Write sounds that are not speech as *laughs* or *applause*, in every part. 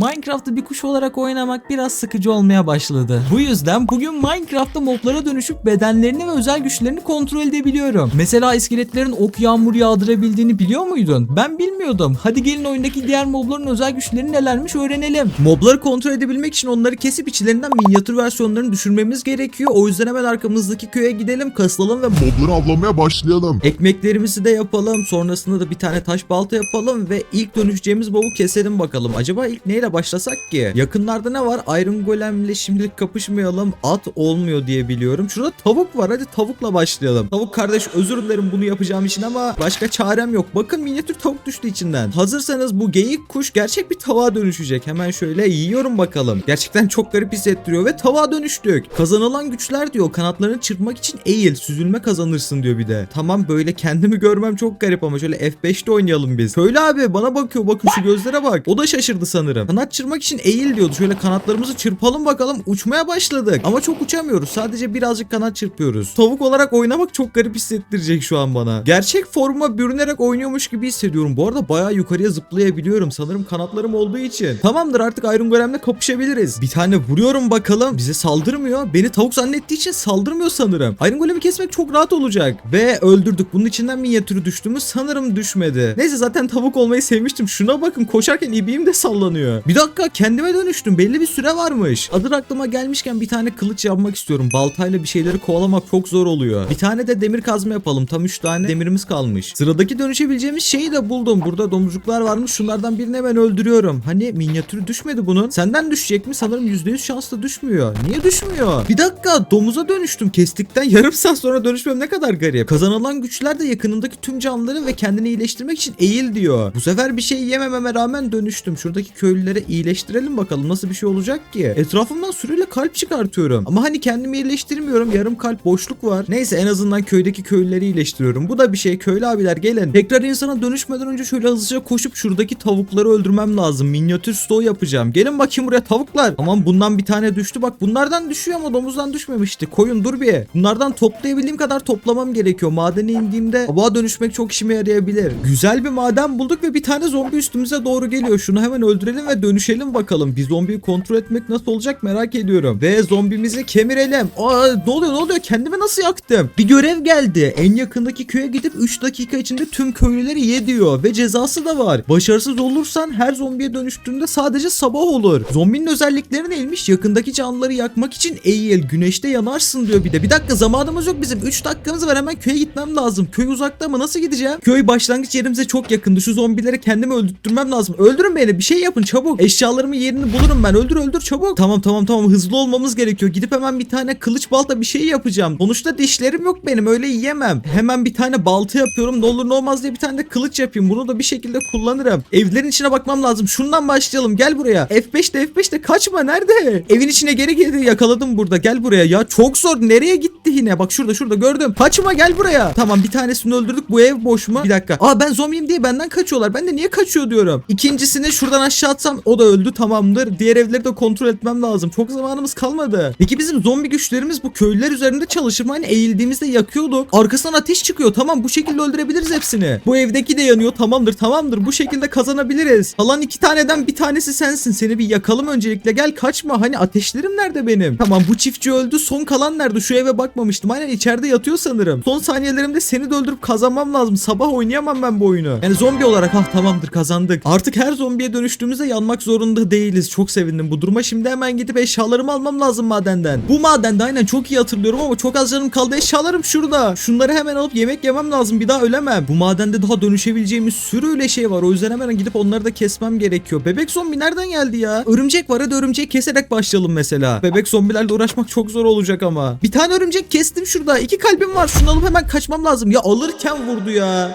Minecraft'ı bir kuş olarak oynamak biraz sıkıcı olmaya başladı. Bu yüzden bugün Minecraft'ta moblara dönüşüp bedenlerini ve özel güçlerini kontrol edebiliyorum. Mesela iskeletlerin ok yağmur yağdırabildiğini biliyor muydun? Ben bilmiyordum. Hadi gelin oyundaki diğer mobların özel güçleri nelermiş öğrenelim. Mobları kontrol edebilmek için onları kesip içlerinden minyatür versiyonlarını düşürmemiz gerekiyor. O yüzden hemen arkamızdaki köye gidelim, kasılalım ve Mobları avlamaya başlayalım. Ekmeklerimizi de yapalım. Sonrasında da bir tane taş balta yapalım ve ilk dönüşeceğimiz bavu keselim bakalım. Acaba ilk neyle başlasak ki? Yakınlarda ne var? Iron Golem'le şimdilik kapışmayalım. At olmuyor diye biliyorum. Şurada tavuk var. Hadi tavukla başlayalım. Tavuk kardeş özür dilerim bunu yapacağım için ama başka çarem yok. Bakın minyatür tavuk düştü içinden. Hazırsanız bu geyik kuş gerçek bir tavuğa dönüşecek. Hemen şöyle yiyorum bakalım. Gerçekten çok garip hissettiriyor ve tavuğa dönüştük. Kazanılan güçler diyor. Kanatlarını çırpmak için eğil. Süzülme kazanırsın diyor bir de. Tamam böyle kendimi görmem çok garip ama şöyle F5'te oynayalım biz. Söyle abi bana bakıyor bakın şu gözlere bak. O da şaşırdı sanırım. Kanat çırpmak için eğil diyordu. Şöyle kanatlarımızı çırpalım bakalım. Uçmaya başladık. Ama çok uçamıyoruz. Sadece birazcık kanat çırpıyoruz. Tavuk olarak oynamak çok garip hissettirecek şu an bana. Gerçek formuma bürünerek oynuyormuş gibi hissediyorum. Bu arada bayağı yukarıya zıplayabiliyorum. Sanırım kanatlarım olduğu için. Tamamdır artık Iron Golem'le kapışabiliriz. Bir tane vuruyorum bakalım. Bize saldırmıyor. Beni tavuk zannettiği için saldırmıyor sanırım. Iron Golem'i kesmek çok rahat olacak. Ve öldürdük. Bunun içinden minyatürü düştü mü? Sanırım düşmedi. Neyse zaten tavuk olmayı sevmiştim. Şuna bakın koşarken ibiğim de sallanıyor. Bir dakika kendime dönüştüm. Belli bir süre varmış. Adır aklıma gelmişken bir tane kılıç yapmak istiyorum. Baltayla bir şeyleri kovalamak çok zor oluyor. Bir tane de demir kazma yapalım. Tam 3 tane demirimiz kalmış. Sıradaki dönüşebileceğimiz şeyi de buldum. Burada domuzcuklar varmış. Şunlardan birini hemen öldürüyorum. Hani minyatürü düşmedi bunun. Senden düşecek mi? Sanırım %100 şansla düşmüyor. Niye düşmüyor? Bir dakika domuza dönüştüm. Kestikten *laughs* yarım saat sonra dönüşmem ne kadar garip. Kazanılan güçler de yakınındaki tüm canlıları ve kendini iyileştirmek için eğil diyor. Bu sefer bir şey yemememe rağmen dönüştüm. Şuradaki köylülere iyileştirelim bakalım nasıl bir şey olacak ki. Etrafımdan süreyle kalp çıkartıyorum. Ama hani kendimi iyileştirmiyorum. Yarım kalp boşluk var. Neyse en azından köydeki köylüleri iyileştiriyorum. Bu da bir şey. Köylü abiler gelin. Tekrar insana dönüşmeden önce şöyle hızlıca koşup şuradaki tavukları öldürmem lazım. Minyatür stoğu yapacağım. Gelin bakayım buraya tavuklar. Aman bundan bir tane düştü. Bak bunlardan düşüyor ama domuzdan düşmemişti. Koyun dur bir. Bunlardan toplayabildiğim kadar toplamam gerekiyor. Madene indiğimde tavuğa dönüşmek çok işime yarayabilir. Güzel bir maden bulduk ve bir tane zombi üstümüze doğru geliyor. Şunu hemen öldürelim ve dönüşelim bakalım. Bir zombiyi kontrol etmek nasıl olacak merak ediyorum. Ve zombimizi kemirelim. Aa ne oluyor ne oluyor? Kendimi nasıl yaktım? Bir görev geldi. En yakındaki köye gidip 3 dakika içinde tüm köylüleri ye diyor. Ve cezası da var. Başarısız olursan her zombiye dönüştüğünde sadece sabah olur. Zombinin özellikleri neymiş? Yakındaki canlıları yakmak için eğil. Güneşte yanarsın diyor bir de. Bir dakika zamanımız yok bizim. 3 dakikamız var hemen köye gitmem lazım. Köy uzakta mı? Nasıl gideceğim? Köy başlangıç yerimize çok yakındı. Şu zombileri kendimi öldürtmem lazım. Öldürün beni. Bir şey yapın çabuk. Eşyalarımın yerini bulurum ben. Öldür öldür çabuk. Tamam tamam tamam hızlı olmamız gerekiyor. Gidip hemen bir tane kılıç balta bir şey yapacağım. Sonuçta dişlerim yok benim. Öyle yiyemem. Hemen bir tane balta yapıyorum. Ne olur ne olmaz diye bir tane de kılıç yapayım. Bunu da bir şekilde kullanırım. Evlerin içine bakmam lazım. Şundan başlayalım. Gel buraya. F5'te F5'te kaçma. Nerede? Evin içine geri girdi. Yakaladım burada. Gel buraya. Ya çok zor. Nereye gitti yine? Bak şurada şurada gördüm. Kaçma gel buraya. Tamam bir tanesini öldürdük. Bu ev boş mu? Bir dakika. Aa ben zombiyim diye benden kaçıyorlar. Ben de niye kaçıyor diyorum. İkincisini şuradan aşağı atsam o da öldü. Tamamdır. Diğer evleri de kontrol etmem lazım. Çok zamanımız kalmadı. Peki bizim zombi güçlerimiz bu köylüler üzerinde çalışır mı? Hani eğildiğimizde yakıyorduk. Arkasından ateş çıkıyor. Tamam bu şekilde öldürebiliriz hepsini. Bu evdeki de yanıyor. Tamamdır tamamdır. Bu şekilde kazanabiliriz. Kalan iki taneden bir tanesi sensin. Seni bir yakalım öncelikle. Gel kaçma. Hani ateşlerim nerede benim? Tamam bu çiftçi öldü. Son kalan nerede? Şu eve bakmamıştım. Aynen içeride yatıyor sanırım. Son saniyelerimde seni de öldürüp kazanmam lazım. Sabah oynayamam ben bu oyunu. Yani zombi olarak ah tamamdır kazandık. Artık her zombiye dönüştüğümüzde yanmak zorunda değiliz. Çok sevindim bu duruma. Şimdi hemen gidip eşyalarımı almam lazım madenden. Bu madende aynen çok iyi hatırlıyorum ama çok az canım kaldı. Eşyalarım şurada. Şunları hemen alıp yemek yemem lazım. Bir daha ölemem. Bu madende daha dönüşebileceğimiz sürü öyle şey var. O yüzden hemen gidip onları da kesmem gerekiyor. Bebek zombi nereden geldi ya? Örümcek var hadi örümceği keserek başlayalım mesela. Bebek zombilerle uğraşmak çok zor olacak ama. Bir tane örümcek kestim şurada. İki kalbim var. Şunu alıp hemen kaçmam lazım. Ya alırken vurdu ya.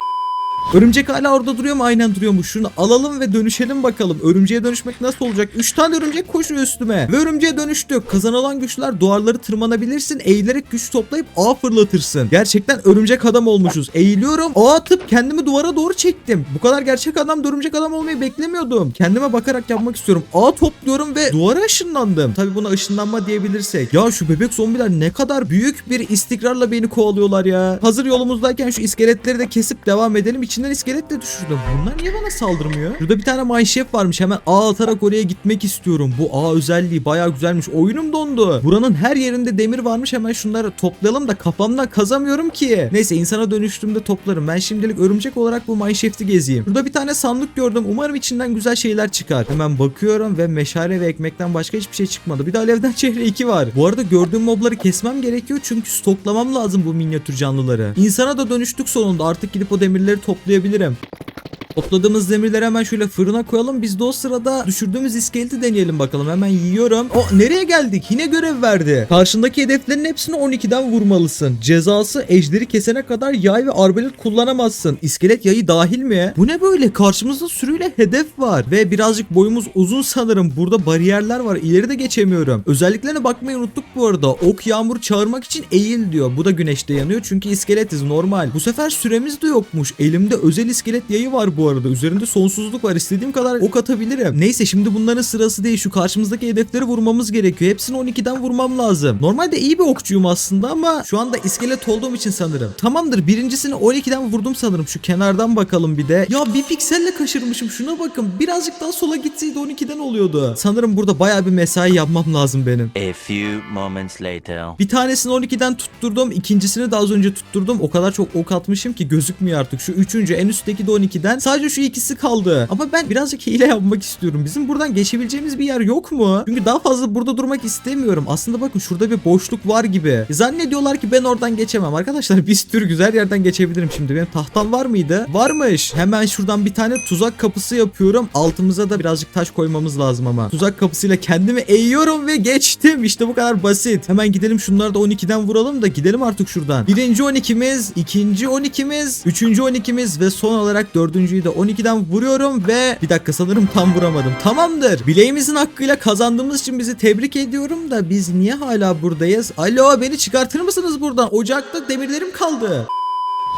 Örümcek hala orada duruyor mu? Aynen duruyormuş. Şunu alalım ve dönüşelim bakalım. Örümceğe dönüşmek nasıl olacak? 3 tane örümcek koşuyor üstüme. Ve örümceğe dönüştük. Kazanılan güçler duvarları tırmanabilirsin. Eğilerek güç toplayıp ağ fırlatırsın. Gerçekten örümcek adam olmuşuz. Eğiliyorum. Ağ atıp kendimi duvara doğru çektim. Bu kadar gerçek adam da örümcek adam olmayı beklemiyordum. Kendime bakarak yapmak istiyorum. Ağ topluyorum ve duvara ışınlandım. Tabi buna ışınlanma diyebilirsek. Ya şu bebek zombiler ne kadar büyük bir istikrarla beni kovalıyorlar ya. Hazır yolumuzdayken şu iskeletleri de kesip devam edelim. İçinden iskelet de düşürdüm. Bunlar niye bana saldırmıyor? Burada bir tane mineshaft varmış. Hemen ağ atarak oraya gitmek istiyorum. Bu ağ özelliği bayağı güzelmiş. Oyunum dondu. Buranın her yerinde demir varmış. Hemen şunları toplayalım da kafamdan kazamıyorum ki. Neyse insana dönüştüğümde toplarım. Ben şimdilik örümcek olarak bu mineshaft'i gezeyim. Burada bir tane sandık gördüm. Umarım içinden güzel şeyler çıkar. Hemen bakıyorum ve meşale ve ekmekten başka hiçbir şey çıkmadı. Bir de alevden *laughs* çehre 2 var. Bu arada gördüğüm mobları kesmem gerekiyor çünkü stoklamam lazım bu minyatür canlıları. İnsana da dönüştük sonunda. Artık gidip o demirleri toplayabilirim. Topladığımız demirleri hemen şöyle fırına koyalım. Biz de o sırada düşürdüğümüz iskeleti deneyelim bakalım. Hemen yiyorum. O nereye geldik? Yine görev verdi. Karşındaki hedeflerin hepsini 12'den vurmalısın. Cezası ejderi kesene kadar yay ve arbalet kullanamazsın. İskelet yayı dahil mi? Bu ne böyle? Karşımızda sürüyle hedef var. Ve birazcık boyumuz uzun sanırım. Burada bariyerler var. İleri de geçemiyorum. Özelliklerine bakmayı unuttuk bu arada. Ok yağmur çağırmak için eğil diyor. Bu da güneşte yanıyor çünkü iskeletiz normal. Bu sefer süremiz de yokmuş. Elimde özel iskelet yayı var bu arada. Üzerinde sonsuzluk var. İstediğim kadar ok atabilirim. Neyse şimdi bunların sırası değil. Şu karşımızdaki hedefleri vurmamız gerekiyor. Hepsini 12'den vurmam lazım. Normalde iyi bir okçuyum aslında ama şu anda iskelet olduğum için sanırım. Tamamdır. Birincisini 12'den vurdum sanırım. Şu kenardan bakalım bir de. Ya bir pikselle kaçırmışım. Şuna bakın. Birazcık daha sola gitseydi 12'den oluyordu. Sanırım burada baya bir mesai yapmam lazım benim. A few moments later. Bir tanesini 12'den tutturdum. ikincisini de az önce tutturdum. O kadar çok ok atmışım ki gözükmüyor artık. Şu üçüncü en üstteki de 12'den. Sadece şu ikisi kaldı. Ama ben birazcık hile yapmak istiyorum. Bizim buradan geçebileceğimiz bir yer yok mu? Çünkü daha fazla burada durmak istemiyorum. Aslında bakın şurada bir boşluk var gibi. Zannediyorlar ki ben oradan geçemem. Arkadaşlar bir sürü güzel yerden geçebilirim şimdi. Benim tahtam var mıydı? Varmış. Hemen şuradan bir tane tuzak kapısı yapıyorum. Altımıza da birazcık taş koymamız lazım ama. Tuzak kapısıyla kendimi eğiyorum ve geçtim. İşte bu kadar basit. Hemen gidelim şunları da 12'den vuralım da gidelim artık şuradan. Birinci 12'miz, ikinci 12'miz, üçüncü 12'miz ve son olarak de 12'den vuruyorum ve bir dakika sanırım tam vuramadım. Tamamdır. Bileğimizin hakkıyla kazandığımız için bizi tebrik ediyorum da biz niye hala buradayız? Alo beni çıkartır mısınız buradan? Ocakta demirlerim kaldı.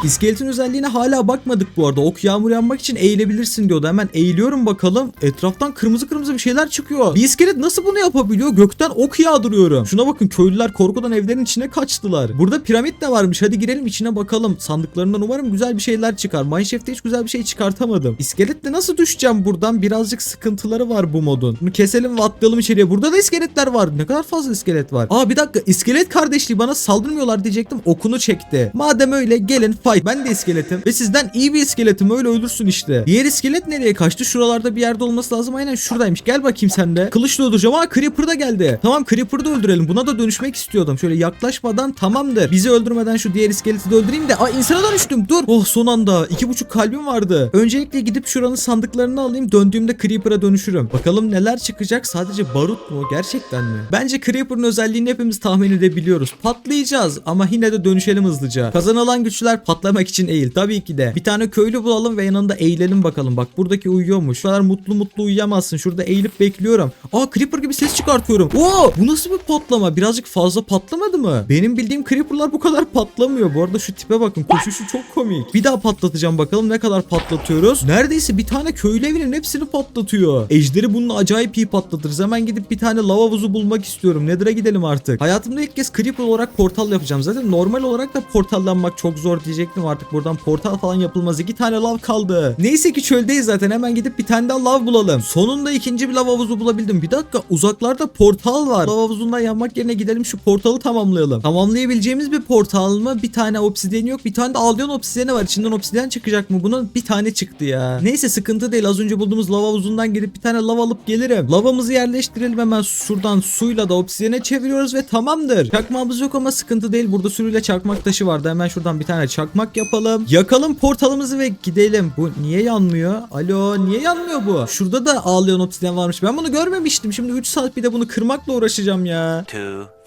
İskeletin özelliğine hala bakmadık bu arada. Ok yağmur yanmak için eğilebilirsin diyordu. Hemen eğiliyorum bakalım. Etraftan kırmızı kırmızı bir şeyler çıkıyor. Bir iskelet nasıl bunu yapabiliyor? Gökten ok yağdırıyorum. Şuna bakın köylüler korkudan evlerin içine kaçtılar. Burada piramit de varmış. Hadi girelim içine bakalım. Sandıklarından umarım güzel bir şeyler çıkar. Mineshaft'te hiç güzel bir şey çıkartamadım. İskeletle nasıl düşeceğim buradan? Birazcık sıkıntıları var bu modun. Bunu keselim ve atlayalım içeriye. Burada da iskeletler var. Ne kadar fazla iskelet var. Aa bir dakika. İskelet kardeşliği bana saldırmıyorlar diyecektim. Okunu çekti. Madem öyle gelin fight. Ben de iskeletim. Ve sizden iyi bir iskeletim. Öyle ölürsün işte. Diğer iskelet nereye kaçtı? Şuralarda bir yerde olması lazım. Aynen şuradaymış. Gel bakayım sen de. Kılıçla öldüreceğim. Aa Creeper da geldi. Tamam Creeper'ı da öldürelim. Buna da dönüşmek istiyordum. Şöyle yaklaşmadan tamamdır. Bizi öldürmeden şu diğer iskeleti de öldüreyim de. Aa insana dönüştüm. Dur. Oh son anda. iki buçuk kalbim vardı. Öncelikle gidip şuranın sandıklarını alayım. Döndüğümde Creeper'a dönüşürüm. Bakalım neler çıkacak. Sadece barut mu? Gerçekten mi? Bence Creeper'ın özelliğini hepimiz tahmin edebiliyoruz. Patlayacağız ama yine de dönüşelim hızlıca. Kazanılan güçler patlamak için eğil. Tabii ki de. Bir tane köylü bulalım ve yanında eğilelim bakalım. Bak buradaki uyuyormuş. Şu kadar mutlu mutlu uyuyamazsın. Şurada eğilip bekliyorum. Aa Creeper gibi ses çıkartıyorum. Oo bu nasıl bir patlama? Birazcık fazla patlamadı mı? Benim bildiğim Creeper'lar bu kadar patlamıyor. Bu arada şu tipe bakın. Koşuşu çok komik. Bir daha patlatacağım bakalım ne kadar patlatıyoruz. Neredeyse bir tane köylü evinin hepsini patlatıyor. Ejderi bununla acayip iyi patlatırız. Hemen gidip bir tane lava havuzu bulmak istiyorum. Nether'a gidelim artık. Hayatımda ilk kez Creeper olarak portal yapacağım. Zaten normal olarak da portallanmak çok zor diyecektim artık. Buradan portal falan yapılmaz. İki tane lav kaldı. Neyse ki çöldeyiz zaten. Hemen gidip bir tane daha lav bulalım. Sonunda ikinci bir lav havuzu bulabildim. Bir dakika uzaklarda portal var. Lav havuzundan yanmak yerine gidelim şu portalı tamamlayalım. Tamamlayabileceğimiz bir portal mı? Bir tane obsidyen yok. Bir tane de aldiyon obsidyeni var. İçinden obsidyen çıkacak mı? Bunun bir tane çıktı ya. Neyse sıkıntı değil. Az önce bulduğumuz lav havuzundan gidip bir tane lav alıp gelirim. Lavamızı yerleştirelim hemen şuradan suyla da obsidyene çeviriyoruz ve tamamdır. Çakmağımız yok ama sıkıntı değil. Burada sürüyle çakmak taşı vardı. Hemen şuradan bir tane çakmak yapalım. Yakalım portalımızı ve gidelim. Bu niye yanmıyor? Alo niye yanmıyor bu? Şurada da ağlayan obsidyen varmış. Ben bunu görmemiştim. Şimdi 3 saat bir de bunu kırmakla uğraşacağım ya. 2000 years later.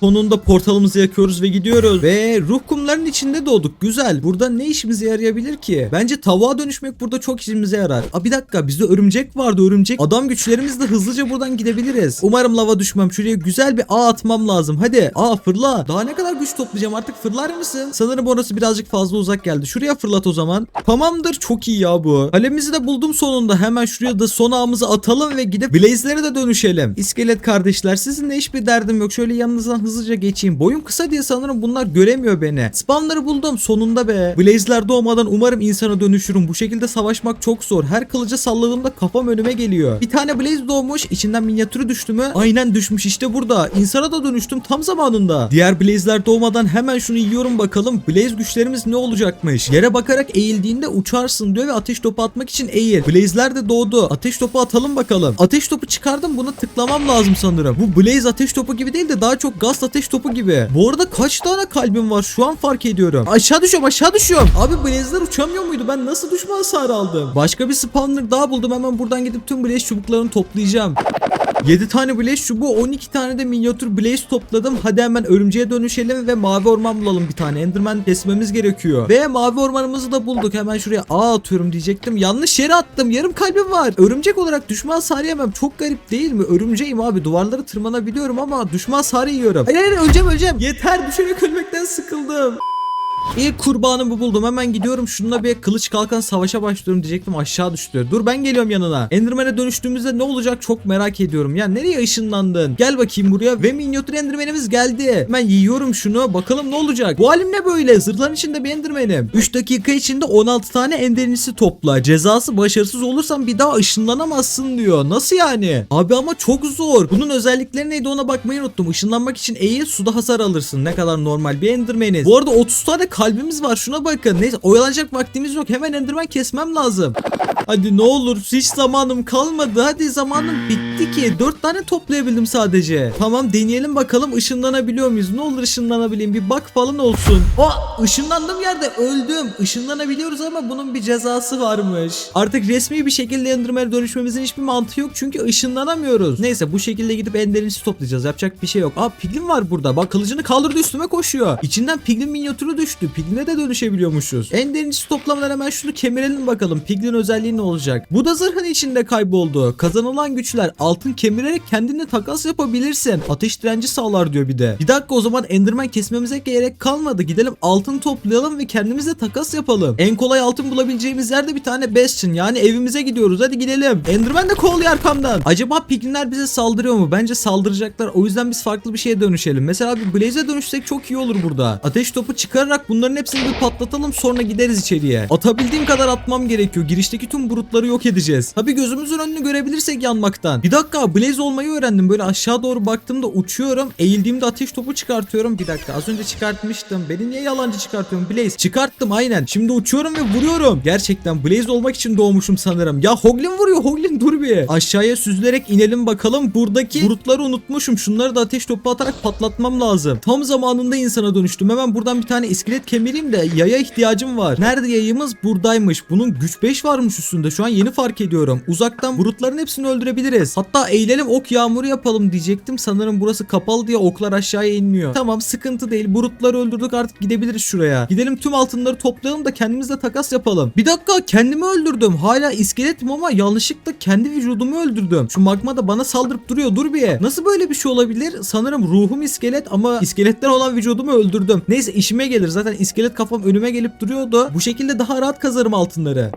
Sonunda portalımızı yakıyoruz ve gidiyoruz. Ve ruh kumlarının içinde doğduk. Güzel. Burada ne işimize yarayabilir ki? Bence tavuğa dönüşmek burada çok işimize yarar. Aa bir dakika bizde örümcek vardı örümcek. Adam güçlerimizle hızlıca buradan gidebiliriz. Umarım lava düşmem. Şuraya güzel bir ağ atmam lazım. Hadi. Aa fırla. Daha ne kadar güç toplayacağım artık fırlar mısın? Sanırım orası birazcık fazla uzak geldi. Şuraya fırlat o zaman. Tamamdır. Çok iyi ya bu. Kalemizi de buldum sonunda. Hemen şuraya da son ağımızı atalım ve gidip Blaze'lere de dönüşelim. İskelet kardeşler gençler. Sizinle hiçbir derdim yok. Şöyle yanınızdan hızlıca geçeyim. Boyum kısa diye sanırım bunlar göremiyor beni. Spamları buldum sonunda be. Blaze'ler doğmadan umarım insana dönüşürüm. Bu şekilde savaşmak çok zor. Her kılıcı salladığımda kafam önüme geliyor. Bir tane Blaze doğmuş. içinden minyatürü düştü mü? Aynen düşmüş işte burada. İnsana da dönüştüm tam zamanında. Diğer Blaze'ler doğmadan hemen şunu yiyorum bakalım. Blaze güçlerimiz ne olacakmış? Yere bakarak eğildiğinde uçarsın diyor ve ateş topu atmak için eğil. Blaze'ler de doğdu. Ateş topu atalım bakalım. Ateş topu çıkardım. Buna tıklamam lazım sanırım. Bu Blaze ateş topu gibi değil de daha çok gaz ateş topu gibi. Bu arada kaç tane kalbim var? Şu an fark ediyorum. Aşağı düşüyorum aşağı düşüyorum. Abi Blaze'ler uçamıyor muydu? Ben nasıl düşman hasarı aldım? Başka bir spawner daha buldum. Hemen buradan gidip tüm Blaze çubuklarını toplayacağım. 7 tane Blaze çubuğu 12 tane de minyatür Blaze topladım. Hadi hemen örümceğe dönüşelim ve mavi orman bulalım bir tane. Enderman kesmemiz gerekiyor. Ve mavi ormanımızı da bulduk. Hemen şuraya A atıyorum diyecektim. Yanlış yere attım. Yarım kalbim var. Örümcek olarak düşman hasarı yemem. Çok garip değil mi? Örümceğim abi. Duvarları tırmanabiliyorum ama düşman hasarı yiyorum. Hayır hayır öleceğim öleceğim. Yeter düşerek ölmekten sıkıldım. İlk kurbanımı buldum. Hemen gidiyorum. Şununla bir kılıç kalkan savaşa başlıyorum diyecektim. Aşağı düştü. Dur ben geliyorum yanına. Enderman'e dönüştüğümüzde ne olacak çok merak ediyorum. Ya nereye ışınlandın? Gel bakayım buraya. Ve minyatür Enderman'imiz geldi. Hemen yiyorum şunu. Bakalım ne olacak? Bu halim ne böyle? Zırhların içinde bir Enderman'im. 3 dakika içinde 16 tane Ender'inisi topla. Cezası başarısız olursan bir daha ışınlanamazsın diyor. Nasıl yani? Abi ama çok zor. Bunun özellikleri neydi ona bakmayı unuttum. Işınlanmak için eğil suda hasar alırsın. Ne kadar normal bir Enderman'iz. Bu arada 30 tane kalbimiz var. Şuna bakın. Neyse oyalanacak vaktimiz yok. Hemen Enderman kesmem lazım. Hadi ne olur hiç zamanım kalmadı. Hadi zamanım bitti ki. 4 tane toplayabildim sadece. Tamam deneyelim bakalım ışınlanabiliyor muyuz? Ne olur ışınlanabileyim. Bir bak falan olsun. O ışınlandığım yerde öldüm. Işınlanabiliyoruz ama bunun bir cezası varmış. Artık resmi bir şekilde Enderman'e dönüşmemizin hiçbir mantığı yok. Çünkü ışınlanamıyoruz. Neyse bu şekilde gidip Ender'insi toplayacağız. Yapacak bir şey yok. Aa Piglin var burada. Bak kılıcını kaldırdı üstüme koşuyor. İçinden Piglin minyatürü düştü. Piglin'e de dönüşebiliyormuşuz. Ender'insi toplamadan hemen şunu kemirelim bakalım. Piglin özelliği ne olacak? Bu da zırhın içinde kayboldu. Kazanılan güçler altın kemirerek kendine takas yapabilirsin. Ateş direnci sağlar diyor bir de. Bir dakika o zaman Enderman kesmemize gerek kalmadı. Gidelim altın toplayalım ve kendimize takas yapalım. En kolay altın bulabileceğimiz yerde bir tane Bastion yani evimize gidiyoruz. Hadi gidelim. Enderman de kovalıyor arkamdan. Acaba piglinler bize saldırıyor mu? Bence saldıracaklar. O yüzden biz farklı bir şeye dönüşelim. Mesela bir Blaze'e dönüşsek çok iyi olur burada. Ateş topu çıkararak bunların hepsini bir patlatalım sonra gideriz içeriye. Atabildiğim kadar atmam gerekiyor. Girişteki tüm brutları yok edeceğiz. Tabi gözümüzün önünü görebilirsek yanmaktan. Bir dakika Blaze olmayı öğrendim. Böyle aşağı doğru baktığımda uçuyorum. Eğildiğimde ateş topu çıkartıyorum. Bir dakika az önce çıkartmıştım. Beni niye yalancı çıkartıyorum Blaze? Çıkarttım aynen. Şimdi uçuyorum ve vuruyorum. Gerçekten Blaze olmak için doğmuşum sanırım. Ya Hoglin vuruyor. Hoglin dur bir. Aşağıya süzülerek inelim bakalım. Buradaki brutları unutmuşum. Şunları da ateş topu atarak patlatmam lazım. Tam zamanında insana dönüştüm. Hemen buradan bir tane iskelet kemireyim de yaya ihtiyacım var. Nerede yayımız? Buradaymış. Bunun güç 5 varmış üstünde. Şu an yeni fark ediyorum. Uzaktan brutların hepsini öldürebiliriz. Hatta eğilelim ok yağmuru yapalım diyecektim. Sanırım burası kapalı diye oklar aşağıya inmiyor. Tamam sıkıntı değil. Brutları öldürdük artık gidebiliriz şuraya. Gidelim tüm altınları toplayalım da kendimizle takas yapalım. Bir dakika kendimi öldürdüm. Hala iskeletim ama yanlışlıkla kendi vücudumu öldürdüm. Şu magma da bana saldırıp duruyor. Dur bir. Nasıl böyle bir şey olabilir? Sanırım ruhum iskelet ama iskeletten olan vücudumu öldürdüm. Neyse işime gelir. Zaten iskelet kafam önüme gelip duruyordu. Bu şekilde daha rahat kazarım altınları.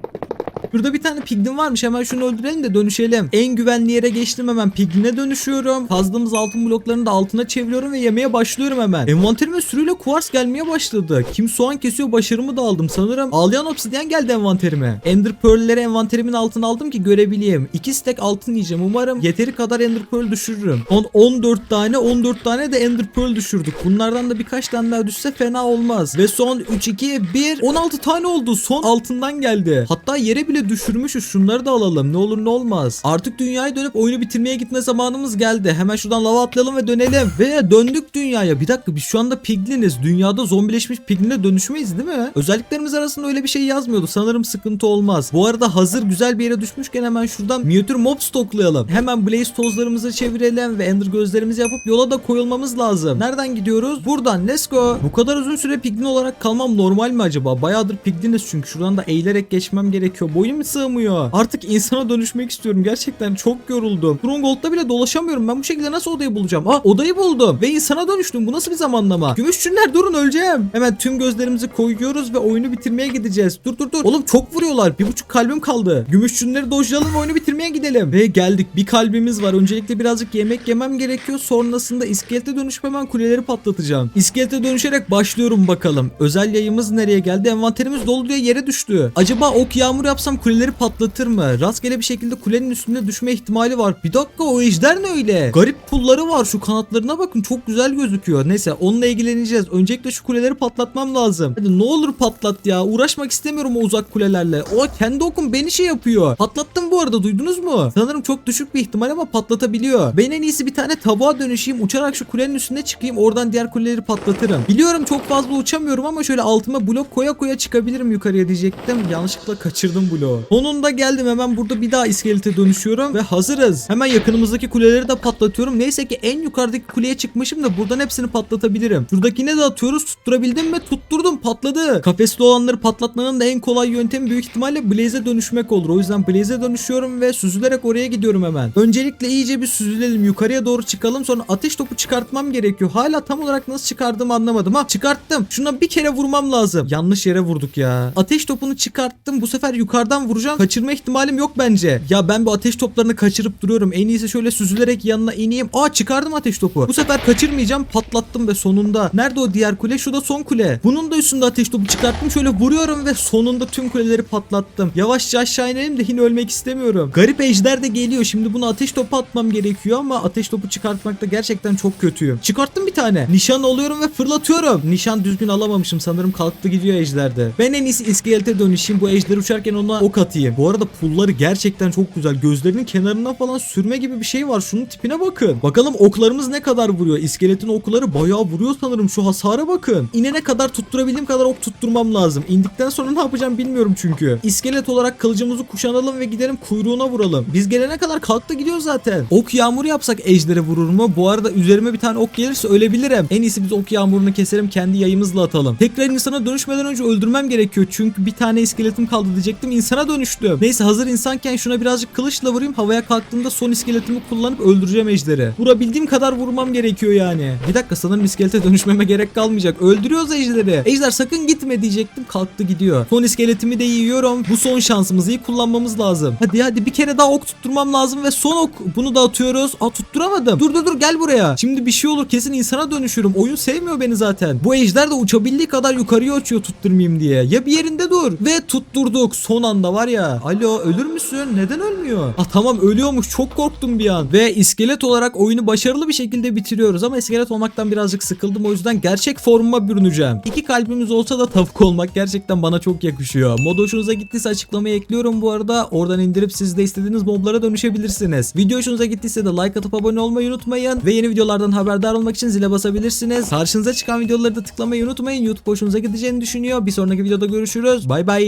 Şurada bir tane piglin varmış hemen şunu öldürelim de dönüşelim. En güvenli yere geçtim hemen pigline dönüşüyorum. Kazdığımız altın bloklarını da altına çeviriyorum ve yemeye başlıyorum hemen. Envanterime sürüyle kuvars gelmeye başladı. Kim soğan kesiyor başarımı da aldım sanırım. Ağlayan obsidyen geldi envanterime. Ender pearl'leri envanterimin altına aldım ki görebileyim. 2 stack altın yiyeceğim. Umarım yeteri kadar ender pearl düşürürüm. Son 14 tane 14 tane de ender pearl düşürdük. Bunlardan da birkaç tane daha düşse fena olmaz. Ve son 3 2 1 16 tane oldu. Son altından geldi. Hatta yere bile düşürmüşüz. Şunları da alalım. Ne olur ne olmaz. Artık dünyaya dönüp oyunu bitirmeye gitme zamanımız geldi. Hemen şuradan lava atlayalım ve dönelim. Ve döndük dünyaya. Bir dakika biz şu anda pigliniz. Dünyada zombileşmiş pigline dönüşmeyiz değil mi? Özelliklerimiz arasında öyle bir şey yazmıyordu. Sanırım sıkıntı olmaz. Bu arada hazır güzel bir yere düşmüşken hemen şuradan minyatür mob stoklayalım. Hemen blaze tozlarımızı çevirelim ve ender gözlerimizi yapıp yola da koyulmamız lazım. Nereden gidiyoruz? Buradan let's go. Bu kadar uzun süre piglin olarak kalmam normal mi acaba? Bayağıdır pigliniz çünkü. Şuradan da eğilerek geçmem gerekiyor. Boyum boyum sığmıyor. Artık insana dönüşmek istiyorum. Gerçekten çok yoruldum. Stronghold'da bile dolaşamıyorum. Ben bu şekilde nasıl odayı bulacağım? Ah odayı buldum. Ve insana dönüştüm. Bu nasıl bir zamanlama? Gümüşçünler durun öleceğim. Hemen tüm gözlerimizi koyuyoruz ve oyunu bitirmeye gideceğiz. Dur dur dur. Oğlum çok vuruyorlar. Bir buçuk kalbim kaldı. Gümüşçünleri dojlayalım ve oyunu bitirmeye gidelim. Ve geldik. Bir kalbimiz var. Öncelikle birazcık yemek yemem gerekiyor. Sonrasında iskelete dönüşüp hemen kuleleri patlatacağım. İskelete dönüşerek başlıyorum bakalım. Özel yayımız nereye geldi? Envanterimiz dolu diye yere düştü. Acaba ok yağmur yapsam kuleleri patlatır mı? Rastgele bir şekilde kulenin üstünde düşme ihtimali var. Bir dakika o ejder ne öyle? Garip pulları var. Şu kanatlarına bakın çok güzel gözüküyor. Neyse onunla ilgileneceğiz. Öncelikle şu kuleleri patlatmam lazım. Hadi ne olur patlat ya. Uğraşmak istemiyorum o uzak kulelerle. O kendi okum beni şey yapıyor. Patlattım bu arada duydunuz mu? Sanırım çok düşük bir ihtimal ama patlatabiliyor. Ben en iyisi bir tane tavuğa dönüşeyim. Uçarak şu kulenin üstüne çıkayım. Oradan diğer kuleleri patlatırım. Biliyorum çok fazla uçamıyorum ama şöyle altıma blok koya koya çıkabilirim yukarıya diyecektim. Yanlışlıkla kaçırdım bloğu. Sonunda geldim hemen burada bir daha iskelete dönüşüyorum ve hazırız. Hemen yakınımızdaki kuleleri de patlatıyorum. Neyse ki en yukarıdaki kuleye çıkmışım da buradan hepsini patlatabilirim. Şuradakine de atıyoruz. Tutturabildim mi? Tutturdum patladı. Kafesli olanları patlatmanın da en kolay yöntemi büyük ihtimalle Blaze'e dönüşmek olur. O yüzden Blaze'e dönüşüyorum ve süzülerek oraya gidiyorum hemen. Öncelikle iyice bir süzülelim. Yukarıya doğru çıkalım. Sonra ateş topu çıkartmam gerekiyor. Hala tam olarak nasıl çıkardığımı anlamadım. Ha çıkarttım. Şuna bir kere vurmam lazım. Yanlış yere vurduk ya. Ateş topunu çıkarttım. Bu sefer yukarıdan vuracağım. Kaçırma ihtimalim yok bence. Ya ben bu ateş toplarını kaçırıp duruyorum. En iyisi şöyle süzülerek yanına ineyim. Aa çıkardım ateş topu. Bu sefer kaçırmayacağım. Patlattım ve sonunda. Nerede o diğer kule? Şu da son kule. Bunun da üstünde ateş topu çıkarttım. Şöyle vuruyorum ve sonunda tüm kuleleri patlattım. Yavaşça aşağı inelim de yine ölmek istemiyorum. Garip ejder de geliyor. Şimdi bunu ateş topu atmam gerekiyor ama ateş topu çıkartmakta gerçekten çok kötüyüm. Çıkarttım bir tane. Nişan alıyorum ve fırlatıyorum. Nişan düzgün alamamışım. Sanırım kalktı gidiyor ejderde. Ben en iyisi iskelete dönüşeyim. Bu ejder uçarken ona ok atayım. Bu arada pulları gerçekten çok güzel. Gözlerinin kenarına falan sürme gibi bir şey var. Şunun tipine bakın. Bakalım oklarımız ne kadar vuruyor. İskeletin okları bayağı vuruyor sanırım. Şu hasara bakın. İnene kadar tutturabildiğim kadar ok tutturmam lazım. İndikten sonra ne yapacağım bilmiyorum çünkü. İskelet olarak kılıcımızı kuşanalım ve gidelim kuyruğuna vuralım. Biz gelene kadar kalktı gidiyor zaten. Ok yağmuru yapsak ejdere vurur mu? Bu arada üzerime bir tane ok gelirse ölebilirim. En iyisi biz ok yağmurunu keselim kendi yayımızla atalım. Tekrar insana dönüşmeden önce öldürmem gerekiyor. Çünkü bir tane iskeletim kaldı diyecektim. İnsana dönüştüm. Neyse hazır insanken şuna birazcık kılıçla vurayım. Havaya kalktığımda son iskeletimi kullanıp öldüreceğim ejderi. Vurabildiğim kadar vurmam gerekiyor yani. Bir dakika sanırım iskelete *laughs* dönüşmeme gerek kalmayacak. Öldürüyoruz ejderi. Ejder sakın gitme diyecektim. Kalktı gidiyor. Son iskeletimi de yiyorum. Bu son şansımızı iyi kullanmamız lazım. Hadi hadi bir kere daha ok tutturmam lazım ve son ok. Bunu da atıyoruz. Aa tutturamadım. Dur dur dur gel buraya. Şimdi bir şey olur kesin insana dönüşürüm. Oyun sevmiyor beni zaten. Bu ejder de uçabildiği kadar yukarıya uçuyor tutturmayayım diye. Ya bir yerinde dur. Ve tutturduk. Son anda var ya. Alo ölür müsün? Neden ölmüyor? Ah tamam ölüyormuş. Çok korktum bir an. Ve iskelet olarak oyunu başarılı bir şekilde bitiriyoruz. Ama iskelet olmaktan birazcık sıkıldım. O yüzden gerçek formuma bürüneceğim. İki kalbimiz olsa da tavuk olmak gerçekten bana çok yakışıyor. Mod hoşunuza gittiyse açıklamaya ekliyorum bu arada. Oradan indirip siz de istediğiniz moblara dönüşebilirsiniz. Video hoşunuza gittiyse de like atıp abone olmayı unutmayın. Ve yeni videolardan haberdar olmak için zile basabilirsiniz. Karşınıza çıkan videoları da tıklamayı unutmayın. YouTube hoşunuza gideceğini düşünüyor. Bir sonraki videoda görüşürüz. Bay bay.